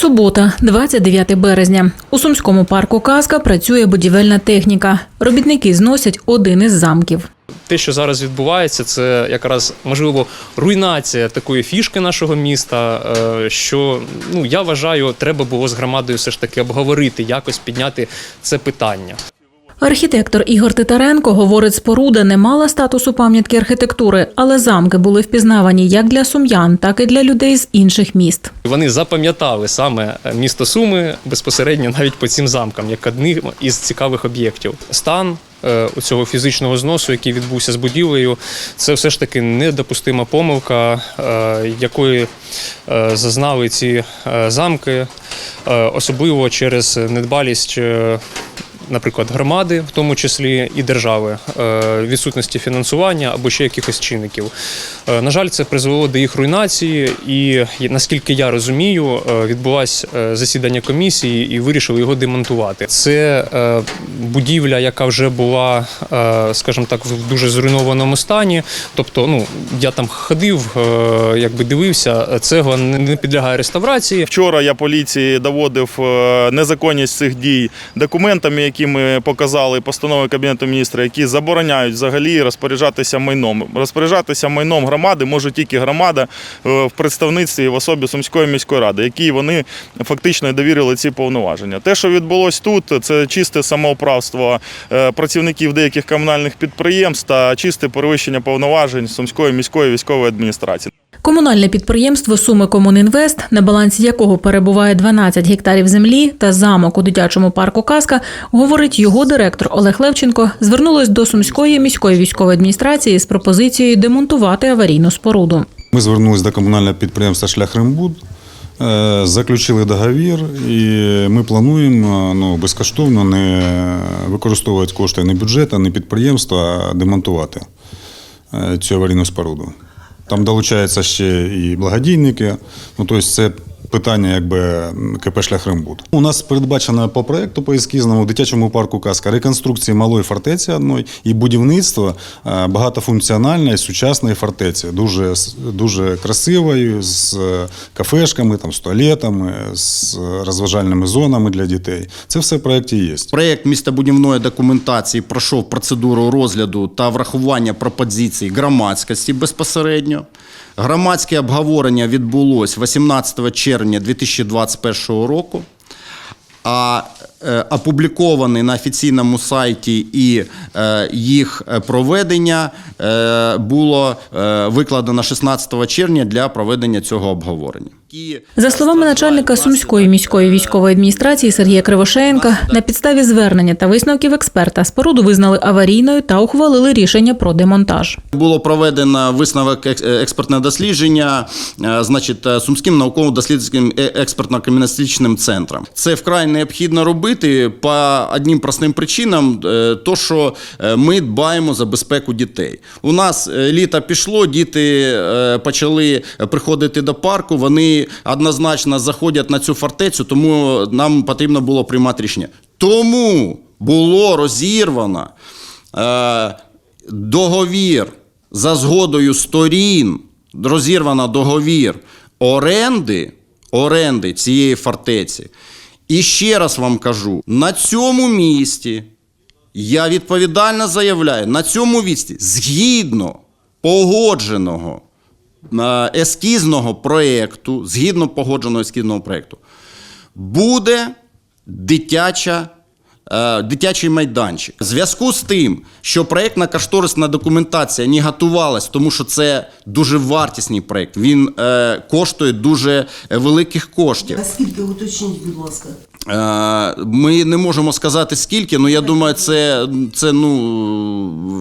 Субота, 29 березня. У сумському парку Казка працює будівельна техніка. Робітники зносять один із замків. Те, що зараз відбувається, це якраз можливо руйнація такої фішки нашого міста. е, Що ну я вважаю, треба було з громадою все ж таки обговорити, якось підняти це питання. Архітектор Ігор Титаренко говорить, споруда не мала статусу пам'ятки архітектури, але замки були впізнавані як для сум'ян, так і для людей з інших міст. Вони запам'ятали саме місто Суми безпосередньо навіть по цим замкам, як одним із цікавих об'єктів. Стан е, у цього фізичного зносу, який відбувся з будівлею, це все ж таки недопустима помилка, е, якої е, зазнали ці замки, особливо через недбалість. Наприклад, громади, в тому числі і держави, е, відсутності фінансування або ще якихось чинників. Е, На жаль, це призвело до їх руйнації, і наскільки я розумію, е, відбулось засідання комісії і вирішили його демонтувати. Це будівля, яка вже була, скажімо так, в дуже зруйнованому стані. Тобто, ну я там ходив, якби дивився, цегла не підлягає реставрації. Вчора я поліції доводив незаконність цих дій документами, які ми показали постанови Кабінету міністрів, які забороняють взагалі розпоряджатися майном. Розпоряджатися майном громади може тільки громада е, в представництві в особі Сумської міської ради, якій вони фактично довірили ці повноваження. Те, що відбулось тут, це чисте самоуправство е, працівників деяких комунальних підприємств та чисте перевищення повноважень Сумської міської військової адміністрації. Комунальне підприємство Суми Комунінвест, на балансі якого перебуває 12 гектарів землі та замок у дитячому парку Казка, говорить його директор Олег Левченко, звернулось до Сумської міської військової адміністрації з пропозицією демонтувати аварійну споруду. Ми звернулися до комунального підприємства Шлях Римбуд, е, заключили договір, і ми плануємо ну, безкоштовно не використовувати кошти не бюджету, не підприємства, а демонтувати е, цю аварійну споруду. Там долучаються ще і благодійники. Ну, тобто це питання якби КП «Шлях Римбуд». У нас передбачено по проекту по ескізному дитячому парку Казка реконструкції малої фортеці одної і будівництво е, багатофункціональної сучасної фортеці, дуже, дуже красивої, з е, кафешками, там, з туалетами, з розважальними зонами для дітей. Це все в проєкті є. Проєкт містобудівної документації пройшов процедуру розгляду та врахування пропозицій громадськості безпосередньо. Громадське обговорення відбулось 18 червня 2021 року. А е, опублікований на офіційному сайті і е, їх проведення е, було викладено 16 червня для проведення цього обговорення. І За словами начальника Сумської міської військової адміністрації Сергія Кривошеєнка, на підставі звернення та висновків експерта споруду визнали аварійною та ухвалили рішення про демонтаж. Було проведено висновок е, експертне дослідження, е, значить, е, Сумським науково-дослідницьким е- експертно-криміналістичним центром. Це вкрай необхідно робити по одним простим причинам, е, то що е, ми дбаємо за безпеку дітей. У нас е, літо пішло, діти е, почали приходити до парку. Вони однозначно заходять на цю фортецю, тому нам потрібно було приймати рішення. Тому було розірвано. Е, договір за згодою сторін, розірвано договір оренди, оренди цієї фортеці. І ще раз вам кажу: на цьому місці я відповідально заявляю, на цьому місці, згідно погодженого ескізного проєкту, згідно погодженого ескізного проєкту, буде дитяча. е, Дитячий майданчик. В зв'язку з тим, що проєктна кошторисна документація не готувалась, тому що це дуже вартісний проєкт. Він е, коштує дуже е, великих коштів. А скільки уточніть, будь ласка? Е, Ми не можемо сказати скільки, але я думаю, це, це ну,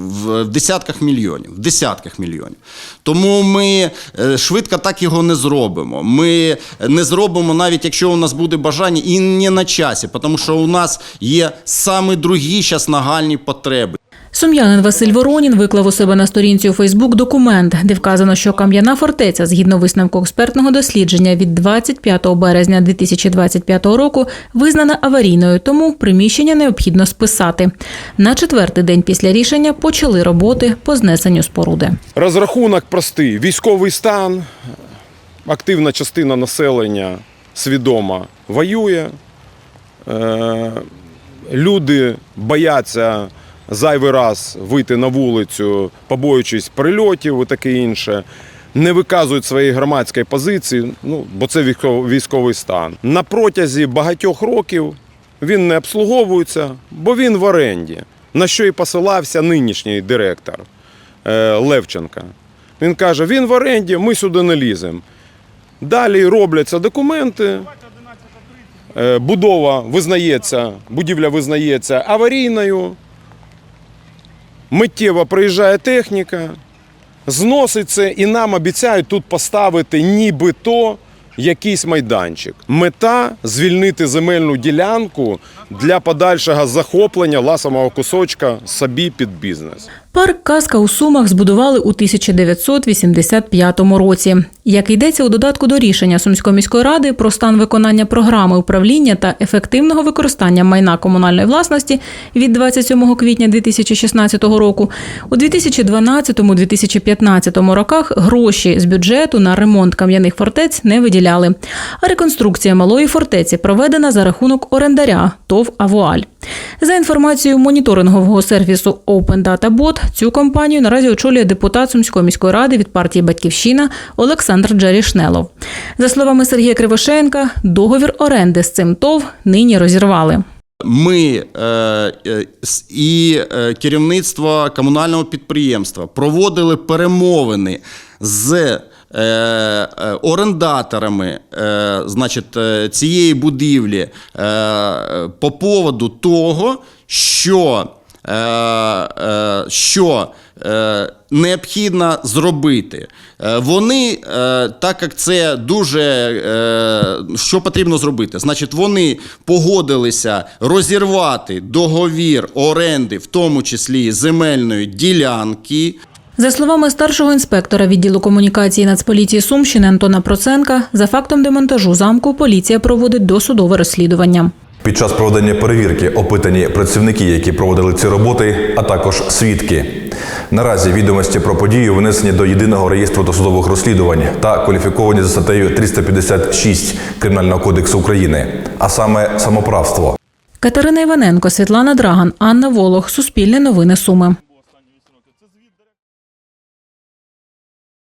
в в десятках мільйонів. В десятках мільйонів. Тому ми е, швидко так його не зробимо. Ми не зробимо, навіть якщо у нас буде бажання, і не на часі, тому що у нас є саме другі зараз нагальні потреби. Сум'янин Василь Воронін виклав у себе на сторінці у Фейсбук документ, де вказано, що кам'яна фортеця, згідно висновку експертного дослідження від 25 березня 2025 року, визнана аварійною, тому приміщення необхідно списати. На четвертий день після рішення почали роботи по знесенню споруди. Розрахунок простий: військовий стан, активна частина населення свідомо воює. Е, Люди бояться зайвий раз вийти на вулицю, побоюючись прильотів і таке інше. Не виказують своєї громадської позиції, ну, бо це військовий стан. На протязі багатьох років він не обслуговується, бо він в оренді, на що і посилався нинішній директор е, Левченка. Він каже: він в оренді, ми сюди не ліземо. Далі робляться документи. е, Будова визнається, будівля визнається аварійною. Миттєво приїжджає техніка, зноситься і нам обіцяють тут поставити нібито якийсь майданчик. Мета звільнити земельну ділянку для подальшого захоплення ласового кусочка собі під бізнес. Парк Казка у Сумах збудували у 1985 році. Як йдеться у додатку до рішення Сумської міської ради про стан виконання програми управління та ефективного використання майна комунальної власності від 27 квітня 2016 року, у 2012-2015 роках гроші з бюджету на ремонт кам'яних фортець не виділяли. А реконструкція малої фортеці проведена за рахунок орендаря ТОВ Авуаль. За інформацією моніторингового сервісу Open Data Bot, цю компанію наразі очолює депутат Сумської міської ради від партії Батьківщина Олександр Джарішнелов. За словами Сергія Кривошеєнка, договір оренди з цим ТОВ нині розірвали. Ми е, е, і е, керівництво комунального підприємства проводили перемовини з орендаторами е, значить, е, цієї будівлі е, по поводу того, що, е, е, що е, необхідно зробити. Е, Вони, е, так як це дуже е, що потрібно зробити, значить, вони погодилися розірвати договір оренди, в тому числі земельної ділянки. За словами старшого інспектора відділу комунікації Нацполіції Сумщини Антона Проценка, за фактом демонтажу замку поліція проводить досудове розслідування. Під час проведення перевірки опитані працівники, які проводили ці роботи, а також свідки. Наразі відомості про подію внесені до єдиного реєстру досудових розслідувань та кваліфіковані за статтею 356 Кримінального кодексу України, а саме самоправство. Катерина Іваненко, Світлана Драган, Анна Волох, Суспільне новини Суми.